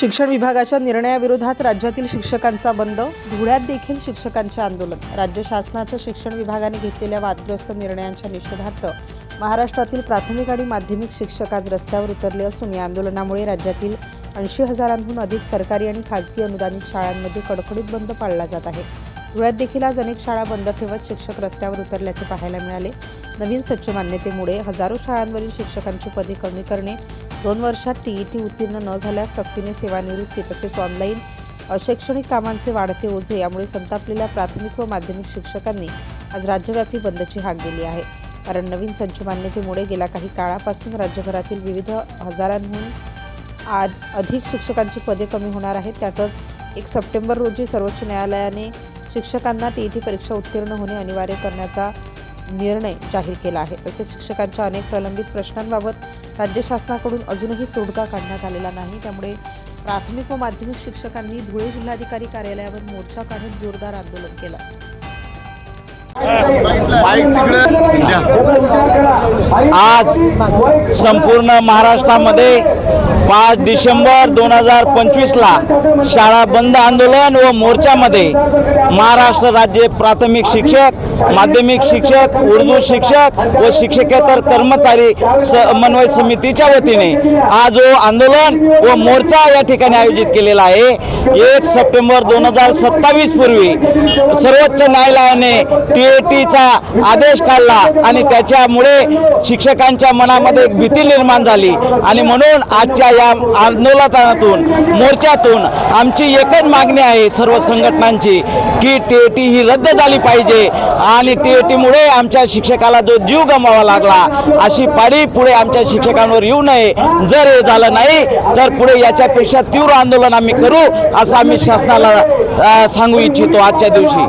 शिक्षण विभागाच्या निर्णयाविरोधात राज्यातील शिक्षकांचा बंद धुळ्यात देखील शिक्षकांचे आंदोलन. राज्य शासनाच्या शिक्षण विभागाने घेतलेल्या वादग्रस्त निर्णयांच्या निषेधार्थ महाराष्ट्रातील प्राथमिक आणि माध्यमिक शिक्षक आज रस्त्यावर उतरले असून या आंदोलनामुळे राज्यातील ऐंशी हजारांहून अधिक सरकारी आणि खाजगी अनुदानित शाळांमध्ये कडकडीत बंद पाळला जात आहे. धुळ्यात देखील आज अनेक शाळा बंद ठेवत शिक्षक रस्त्यावर उतरल्याचे पाहायला मिळाले. नवीन सच्च मान्यतेमुळे हजारो शाळांवरील शिक्षकांची पदे कमी करणे दोन वर्षात टीईटी उत्तीर्ण न झाल्यास सक्तीने सेवानिवृत्ती तसेच ऑनलाईन अशैक्षणिक कामांचे वाढते ओझे यामुळे संतापलेल्या प्राथमिक व माध्यमिक शिक्षकांनी आज राज्यव्यापी बंदची हाक दिली आहे. कारण नवीन संच मान्यतेमुळे गेल्या काही काळापासून राज्यभरातील विविध हजारांहून आज अधिक शिक्षकांची पदे कमी होणार आहेत. त्यातच एक सप्टेंबर रोजी सर्वोच्च न्यायालयाने शिक्षकांना टीईटी परीक्षा उत्तीर्ण होणे अनिवार्य करण्याचा निर्णय जाहीर केला आहे. तसेच शिक्षकांच्या अनेक प्रलंबित प्रश्नांबाबत राज्य शासनाकडून अजूनही तोडगा काढण्यात आलेला नाही. त्यामुळे प्राथमिक व माध्यमिक शिक्षकांनी धुळे जिल्हाधिकारी कार्यालयावर मोर्चा काढत जोरदार आंदोलन केलं. आज संपूर्ण महाराष्ट्रामध्ये पाच डिसेंबर दोन हजार पंचवीसला शाळा बंद आंदोलन व मोर्चामध्ये महाराष्ट्र राज्य प्राथमिक शिक्षक माध्यमिक शिक्षक उर्दू शिक्षक व शिक्षकेतर कर्मचारी समन्वय समितीच्या वतीने आज जो आंदोलन व मोर्चा या ठिकाणी आयोजित केलेला आहे. एक सप्टेंबर दोन हजार सत्तावीस पूर्वी सर्वोच्च न्यायालयाने टी ए टीचा आदेश काढला आणि त्याच्यामुळे शिक्षकांच्या मनामध्ये भीती निर्माण झाली. आणि म्हणून आजच्या या आंदोलनातून मोर्चातून आमची एकच मागणी आहे सर्व संघटनांची की टी ए टी ही रद्द झाली पाहिजे आणि टी ए टीमुळे आमच्या शिक्षकाला जो जीव गमावा लागला अशी पाळी पुढे आमच्या शिक्षकांवर येऊ नये. जर हे झालं नाही तर पुढे याच्यापेक्षा तीव्र आंदोलन आम्ही करू असं आम्ही शासनाला सांगू इच्छितो आजच्या दिवशी.